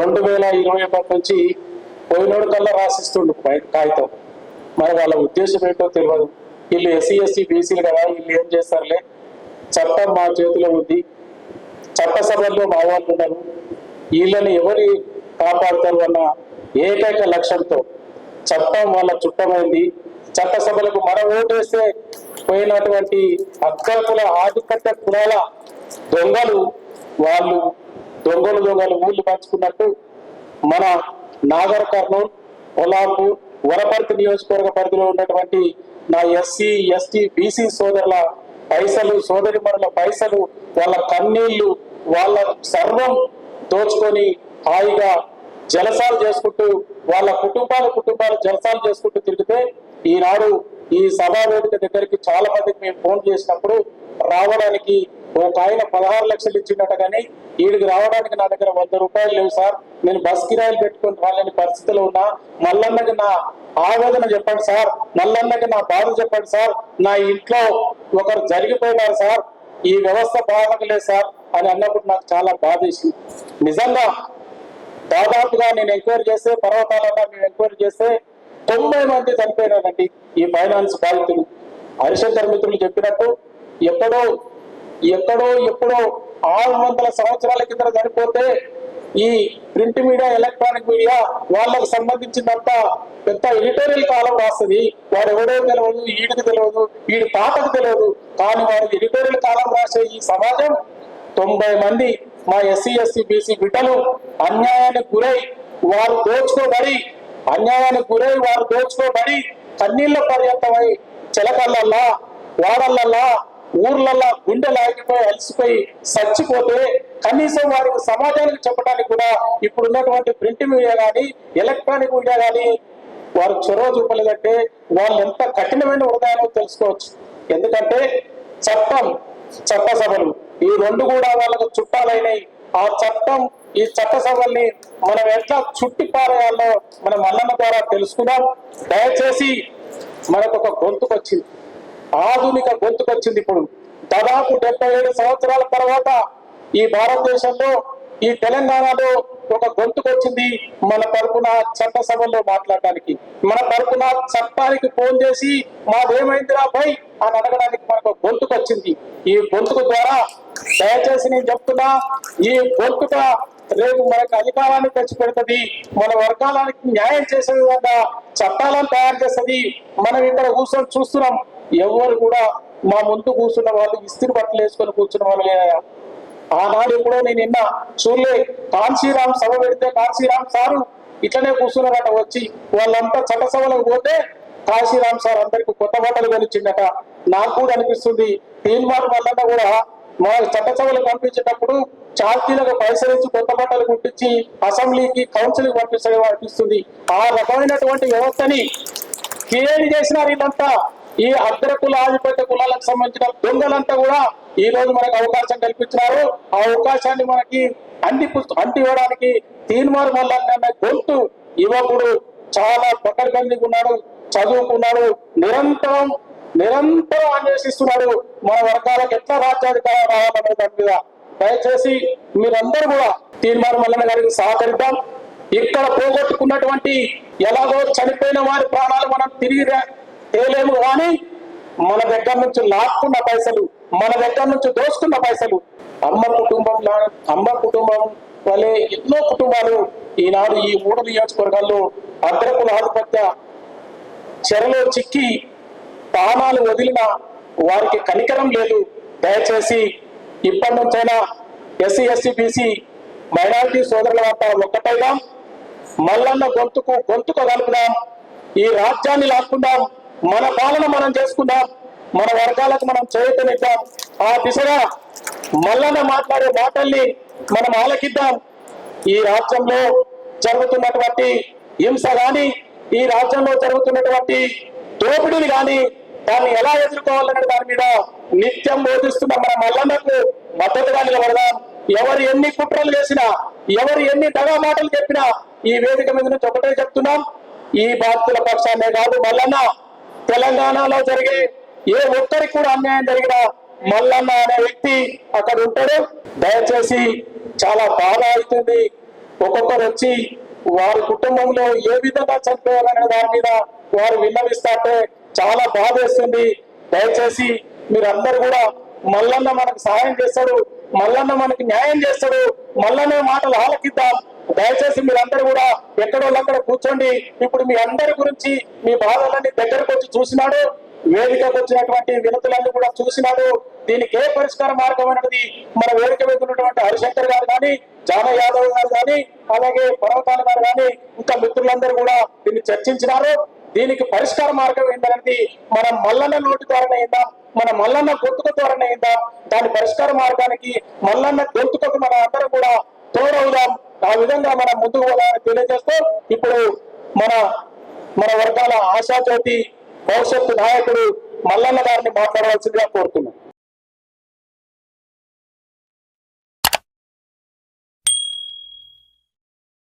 రెండు వేల ఇరవై ఒకటి నుంచి పోయినోడు కల్లా రాసిస్తుండు కాగితం. మరి వాళ్ళ ఉద్దేశం ఏంటో తెలియదు వీళ్ళు ఎస్సీ ఎస్సీ బీసీలు కదా వీళ్ళు ఏం చేస్తారులే? చట్టం మా చేతిలో ఉంది. చట్టసభల్లో మా వాళ్ళు ఉన్నారు. వీళ్ళని ఎవరి కాపాడుతారు అన్న ఏకైక లక్ష్యంతో చట్టం వాళ్ళ చుట్టమైంది. చట్టసభలకు మన ఓటేస్తే పోయినటువంటి అక్కల ఆధిపత్య కులాల దొంగలు వాళ్ళు దొంగలు దొంగలు ఊళ్ళు పంచుకున్నట్టు మన నాగర్ కర్నూలు కొల్లాపూర్ వరపర్తి నియోజకవర్గ పరిధిలో ఉన్నటువంటి నా ఎస్సీ ఎస్టీ బీసీ సోదరుల పైసలు సోదరి పైసలు వాళ్ళ కన్నీళ్ళు వాళ్ళ సర్వం దోచుకొని హాయిగా జలసాలు చేసుకుంటూ వాళ్ళ కుటుంబాలు కుటుంబాలు జలసాలు చేసుకుంటూ తిరిగితే ఈనాడు ఈ సభా వేదిక దగ్గరికి చాలా మందికి మేము ఫోన్ చేసినప్పుడు రావడానికి ఒక ఆయన పదహారు లక్షలు ఇచ్చిండట కానీ వీడికి రావడానికి నా దగ్గర వంద రూపాయలు లేవు సార్. నేను బస్ కిరాయిలు పెట్టుకుని రాలేని పరిస్థితిలో ఉన్నా. మల్లన్నకి నా ఆవేదన చెప్పండి సార్. మల్లన్నకి నా బాధ చెప్పండి సార్. నా ఇంట్లో ఒకరు జరిగిపోయినారు సార్. ఈ వ్యవస్థ బాగలేదు సార్ అని అన్నప్పుడు నాకు చాలా బాధ నిజంగా దాదాపుగా నేను ఎంక్వైరీ చేస్తే పర్వతాలలో నేను ఎంక్వైరీ చేస్తే తొంభై మంది చనిపోయినారండి ఈ ఫైనాన్స్ బాధితులు. హరిశంకర్ మిత్రులు చెప్పినట్టు ఎక్కడో ఎక్కడో ఎప్పుడో ఆరు వందల సంవత్సరాల కింద చనిపోతే ఈ ప్రింట్ మీడియా ఎలక్ట్రానిక్ మీడియా వాళ్ళకు సంబంధించినంత పెద్ద ఎడిటోరియల్ కాలం రాస్తుంది. వాడు ఎవడో తెలియదు ఈడికి తెలియదు ఈడి పాపకు తెలియదు కానీ వారికి ఎడిటోరియల్ కాలం రాసే ఈ సమాజం తొంభై మంది మా ఎస్సీ ఎస్సీ బీసీ బిడ్డలు అన్యాయానికి గురై వారు దోచుకోబడి అన్యాయానికి గురై వారు దోచుకోబడి కన్నీళ్ళ పర్యంతమై చిలకల్లల్లా వాడల్లల్లా ఊర్లలో గుండె లాగిపోయి అలసిపోయి చచ్చిపోతే కనీసం వారికి సమాజానికి చెప్పడానికి కూడా ఇప్పుడు ఉన్నటువంటి ప్రింట్ మీడియా కానీ ఎలక్ట్రానిక్ మీడియా కానీ వారు చొరవ చూపలేదంటే వాళ్ళు ఎంత కఠినమైన హృదయాలో తెలుసుకోవచ్చు. ఎందుకంటే చట్టం చట్టసభలు ఈ రెండు కూడా వాళ్ళకు చుట్టాలైనవి ఆ చట్టం ఈ చట్టసభల్ని మనం ఎట్లా చుట్టి పారేయాలో మనం మల్లన్న ద్వారా తెలుసుకుందాం దయచేసి మనకు ఒక గొంతుకొచ్చింది. ఆధునిక గొంతుకొచ్చింది ఇప్పుడు. దాదాపు డెబ్బై ఏడు సంవత్సరాల తర్వాత ఈ భారతదేశంలో ఈ తెలంగాణలో ఒక గొంతుకొచ్చింది మన తరపున చట్టసభలో మాట్లాడడానికి మన తరపున చట్టానికి ఫోన్ చేసి మాదేమైందిరా భయ్ అని అడగడానికి మనకు గొంతుకొచ్చింది. ఈ గొంతుకు ద్వారా దయచేసి నేను చెప్తున్నా ఈ గొంతుక రేపు మనకు అధికారాన్ని తెచ్చిపెడుతుంది మన వర్గాలకు న్యాయం చేసే విధంగా చట్టాలను తయారు చేస్తుంది. మనం ఇక్కడ కూర్చొని చూస్తున్నాం. ఎవరు కూడా మా ముందు కూర్చున్న వాళ్ళు ఇస్తిరి బట్టలు వేసుకొని కూర్చున్న వాళ్ళు. లేరా ఆనాడు ఎప్పుడో నేను నిన్న చూడలే కాన్సీరామ్ సభ పెడితే కాన్సీరామ్ సారు ఇట్లనే కూర్చున్నారట వచ్చి. వాళ్ళంతా చట్టసభలకు పోతే కాశీరామ్ సార్ అందరికి కొత్త బట్టలు కొనిచ్చిండట. నాకు కూడా అనిపిస్తుంది తీన్మార్ వాళ్ళంతా కూడా మా చట్టసభలు పంపించేటప్పుడు చార్తీలకు పైసలు ఇచ్చి కొత్త బట్టలు కుట్టించి అసెంబ్లీకి కౌన్సిల్కి పంపించడం అనిపిస్తుంది. ఆ రకమైనటువంటి వ్యవస్థని క్రియేట్ చేసినారు వీళ్ళంతా. ఈ అగ్ర కుల ఆధిపత్య కులాలకు సంబంధించిన దొంగలంతా కూడా ఈ రోజు మనకు అవకాశం కల్పించినారు. ఆ అవకాశాన్ని మనకి అంటి అంటి ఇవ్వడానికి తీన్మార్ మల్లన్న గొంతు యువకుడు చాలా పకడ్బందీగా ఉన్నాడు చదువుకున్నాడు నిరంతరం నిరంతరం అన్వేషిస్తున్నాడు. మన వర్గాలకు ఎట్లా రాజ్యాధికారం రావాలనే దాని మీద. దయచేసి మీరందరూ కూడా తీర్మానం మల్లన్న గారికి సహకరిద్దాం. ఇక్కడ పోగొట్టుకున్నటువంటి ఎలాగో చనిపోయిన వారి ప్రాణాలు మనం తిరిగి తేలేము కానీ మన దగ్గర నుంచి లాక్కున్న పైసలు మన దగ్గర నుంచి దోసుకున్న పైసలు. అమ్మ కుటుంబం లా- అమ్మ కుటుంబం వలె ఎన్నో కుటుంబాలు ఈనాడు ఈ మూడు నియోజకవర్గాల్లో అగ్రకుల ఆధిపత్య చెరలో చిక్కి ప్రాణాలు వదిలిన వారికి కనికరం లేదు. దయచేసి ఇప్పటి నుంచైనా ఎస్సీ ఎస్సీ బీసీ మైనారిటీ సోదరుల వద్ద ఒక్కటైదాం. మల్లన్న గొంతుకు గొంతుకు కలుపుదాం ఈ రాజ్యాన్ని లాక్కుందాం. మన పాలన మనం చేసుకుందాం మన వర్గాలకు మనం చేతనిద్దాం ఆ దిశగా మల్లన్న మాట్లాడే మాటల్ని మనం ఆలకిద్దాం. ఈ రాజ్యంలో జరుగుతున్నటువంటి హింస గాని ఈ రాజ్యంలో జరుగుతున్నటువంటి దోపిడీలు గాని దాన్ని ఎలా ఎదుర్కోవాలనే దాని మీద నిత్యం బోధిస్తున్న మన మల్లన్నకు మద్దతుగా నిలబడదాం. ఎవరు ఎన్ని కుట్రలు చేసినా ఎవరు ఎన్ని దగా మాటలు చెప్పినా ఈ వేదిక మీద నుంచి ఒకటే చెప్తున్నాం. ఈ బాధితుల పక్షాన్నే కాదు మల్లన్న తెలంగాణలో జరిగే ఏ ఒక్కరికి కూడా అన్యాయం జరిగినా మల్లన్న అనే వ్యక్తి అక్కడ ఉంటాడు. దయచేసి చాలా బాధ అవుతుంది. ఒక్కొక్కరు వచ్చి వారి కుటుంబంలో ఏ విధంగా చనిపోయారనే దాని మీద వారు విన్నవిస్తుంటే చాలా బాధ వేస్తుంది. దయచేసి మీరందరూ కూడా మల్లన్న మనకు సహాయం చేస్తాడు. మల్లన్న మనకి న్యాయం చేస్తాడు. మళ్ళనే మాటలు ఆలకిద్దాం. దయచేసి మీరందరూ కూడా ఎక్కడో అక్కడ కూర్చోండి. ఇప్పుడు మీ అందరి గురించి మీ బాధలన్నీ దగ్గరకు వచ్చి చూసినాడు. వేదికకు వచ్చినటువంటి వినతులన్నీ కూడా చూసినాడు. దీనికి ఏ పరిష్కార మార్గం అనేది మన వేదిక మీద ఉన్నటువంటి హరిశంకర్ గారు కానీ జాన యాదవ్ గారు కానీ అలాగే పర్వతాల గారు కానీ ఇంకా మిత్రులందరూ కూడా దీన్ని చర్చించినారు. దీనికి పరిష్కార మార్గం ఏంటనేది మనం మల్లన్న నోటి ద్వారానే అయిందా మన మల్లన్న గొంతుక ద్వారానే అయిందా దాని పరిష్కార మార్గానికి మల్లన్న గొంతుకకు మన అందరం కూడా తోడవుదాం. ఆ విధంగా మనం ముందుకు పోదామని తెలియజేస్తూ ఇప్పుడు మన మన వర్గాల ఆశాజ్యోతి భవిష్యత్తు నాయకుడు మల్లన్న గారిని మాట్లాడవలసిందిగా కోరుతున్నాం.